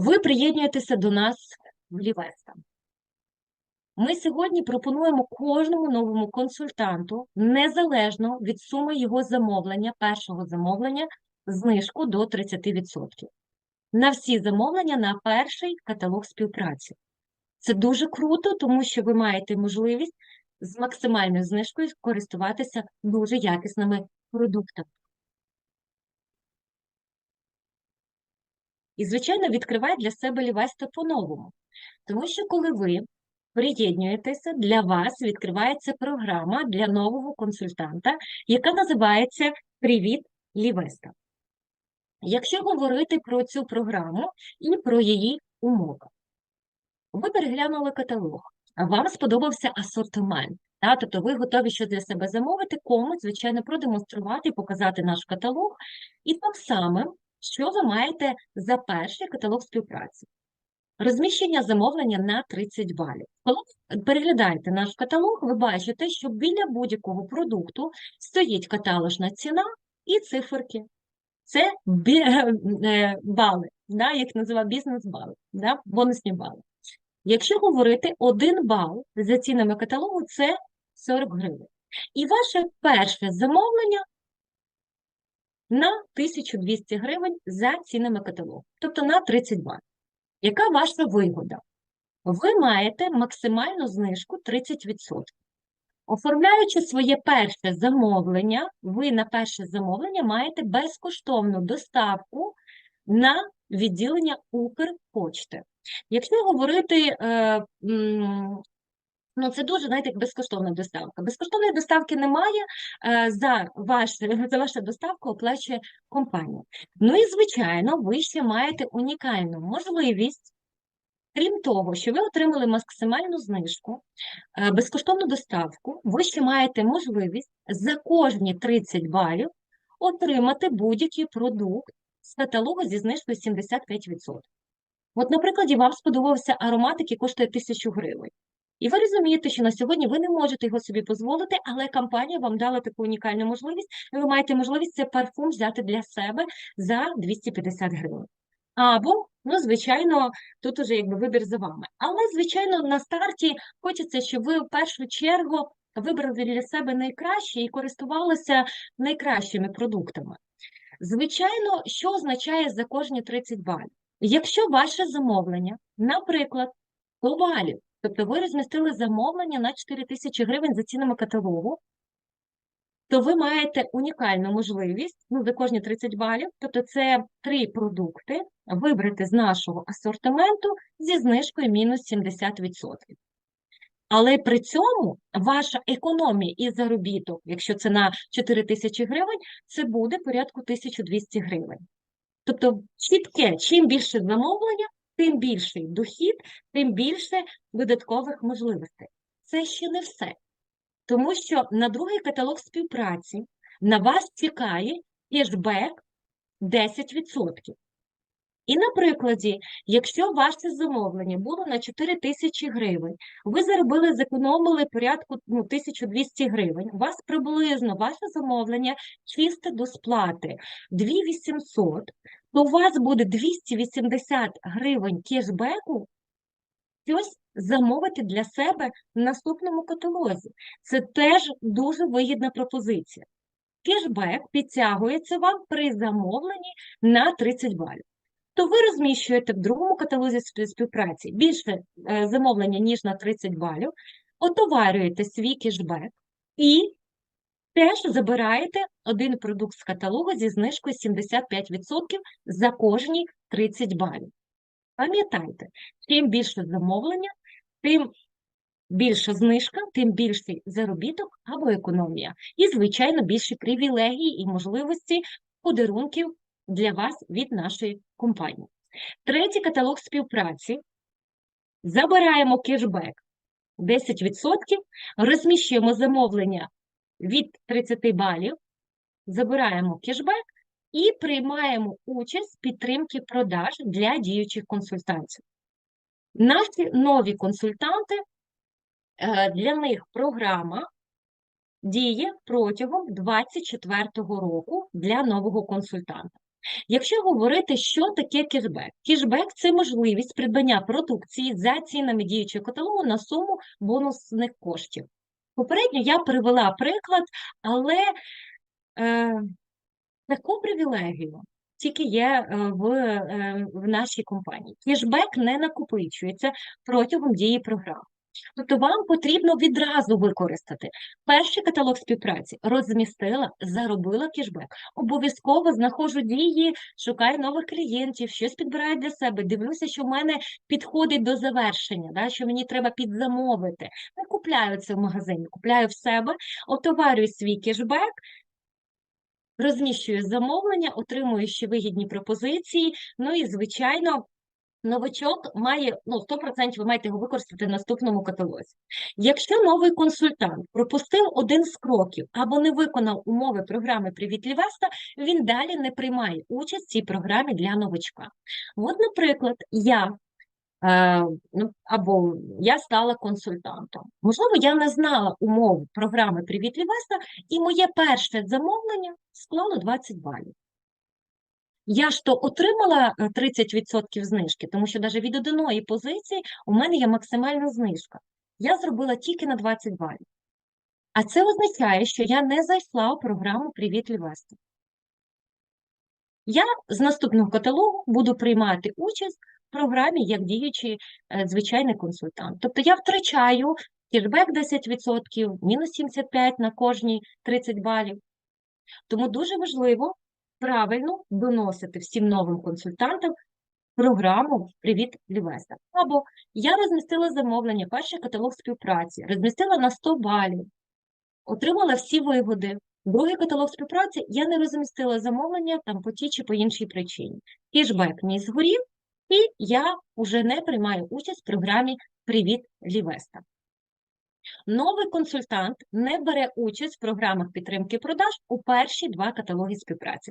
ви приєднуєтеся до нас в Лівеста. Ми сьогодні пропонуємо кожному новому консультанту, незалежно від суми його замовлення, першого замовлення, знижку до 30% на всі замовлення на перший каталог співпраці. Це дуже круто, тому що ви маєте можливість з максимальною знижкою користуватися дуже якісними продуктами. І, звичайно, відкриває для себе Лівеста по-новому. Тому що коли ви приєднуєтеся, для вас відкривається програма для нового консультанта, яка називається Привіт Лівеста. Якщо говорити про цю програму і про її умови, ви переглянули каталог, а вам сподобався асортимент. Та? Тобто ви готові щось для себе замовити, комусь, звичайно, продемонструвати показати наш каталог. І тим самим, що ви маєте за перший каталог співпраці. Розміщення замовлення на 30 балів. Коли переглядаєте наш каталог, ви бачите, що біля будь-якого продукту стоїть каталожна ціна і циферки. Це бі- е, бали, да, їх називають бізнес-бали, да, бонусні бали. Якщо говорити, один бал за цінами каталогу це 40 гривень. І ваше перше замовлення на 1200 гривень за цінами каталогу, тобто на 30 балів. Яка ваша вигода? Ви маєте максимальну знижку 30%. Оформляючи своє перше замовлення, ви на перше замовлення маєте безкоштовну доставку на відділення Укрпочти. Якщо говорити, е, ну це дуже, знаєте, як безкоштовна доставка. Безкоштовної доставки немає, е, за, ваш, за вашу доставку оплачує компанія. Ну і, звичайно, ви ще маєте унікальну можливість Крім того, що ви отримали максимальну знижку, е, безкоштовну доставку, ви ще маєте можливість за кожні 30 балів отримати будь-який продукт з каталогу зі знижкою 75%. От, наприклад, вам сподобався аромат, який коштує 1000 гривень. І ви розумієте, що на сьогодні ви не можете його собі дозволити, але компанія вам дала таку унікальну можливість, і ви маєте можливість цей парфум взяти для себе за 250 гривень. Або, ну, звичайно, тут уже якби вибір за вами. Але, звичайно, на старті хочеться, щоб ви в першу чергу вибрали для себе найкраще і користувалися найкращими продуктами. Звичайно, що означає за кожні 30 балів? Якщо ваше замовлення, наприклад, 100 балів, тобто ви розмістили замовлення на 4 тисячі гривень за цінами каталогу, то ви маєте унікальну можливість ну, за кожні 30 балів, тобто це три продукти, вибрати з нашого асортименту зі знижкою мінус 70%. Але при цьому ваша економія і заробіток, якщо це на 4 тисячі гривень, це буде порядку 1200 гривень. Тобто чітке, чим більше замовлення, тим більший дохід, тим більше додаткових можливостей. Це ще не все. Тому що на другий каталог співпраці на вас чекає кешбек 10%. І на прикладі, якщо ваше замовлення було на 4 тисячі гривень, ви заробили, зекономили порядку ну, 1200 гривень, у вас приблизно ваше замовлення чисте до сплати 2800, то у вас буде 280 гривень кешбеку щось замовити для себе в наступному каталозі. Це теж дуже вигідна пропозиція. Кешбек підтягується вам при замовленні на 30 балів. То ви розміщуєте в другому каталозі співпраці більше е, замовлення, ніж на 30 балів, отоварюєте свій кешбек і теж забираєте один продукт з каталогу зі знижкою 75% за кожні 30 балів. Пам'ятайте, чим більше замовлення, тим більша знижка, тим більший заробіток або економія. І, звичайно, більші привілегії і можливості подарунків для вас від нашої компанії. Третій каталог співпраці. Забираємо кешбек 10%, розміщуємо замовлення від 30 балів, забираємо кешбек і приймаємо участь в підтримки продаж для діючих консультантів. Наші нові консультанти, е, для них програма діє протягом 2024 року для нового консультанта. Якщо говорити, що таке кешбек, кешбек це можливість придбання продукції за цінами діючого каталогу на суму бонусних коштів. Попередньо я привела приклад, але е, таку привілегію тільки є е, в, е, в нашій компанії. Кешбек не накопичується протягом дії програми. Тобто вам потрібно відразу використати перший каталог співпраці, розмістила, заробила кешбек. Обов'язково знаходжу дії, шукаю нових клієнтів, щось підбираю для себе. Дивлюся, що в мене підходить до завершення, да, що мені треба підзамовити. Не купляю це в магазині, купляю в себе, отоварюю свій кешбек. Розміщую замовлення, отримую ще вигідні пропозиції. Ну і, звичайно, новачок має ну, 100% ви маєте його використати в наступному каталозі. Якщо новий консультант пропустив один з кроків або не виконав умови програми Привіт Лівеста, він далі не приймає участь в цій програмі для новачка. От, наприклад, я. е, ну, Або я стала консультантом. Можливо, я не знала умов програми Привіт Лівеста, і моє перше замовлення склало 20 балів. Я ж то отримала е, 30% знижки, тому що навіть від одної позиції у мене є максимальна знижка. Я зробила тільки на 20 балів. А це означає, що я не зайшла у програму Привіт Лівести. Я з наступного каталогу буду приймати участь в програмі як діючий е, звичайний консультант. Тобто я втрачаю кешбек 10%, мінус 75 на кожні 30 балів. Тому дуже важливо правильно доносити всім новим консультантам програму Привіт Лівеста. Або я розмістила замовлення, перший каталог співпраці, розмістила на 100 балів, отримала всі вигоди. Другий каталог співпраці я не розмістила замовлення там по тій чи по іншій причині. Кешбек мій згорів, і я вже не приймаю участь в програмі Привіт Лівеста. Новий консультант не бере участь в програмах підтримки продаж у перші два каталоги співпраці.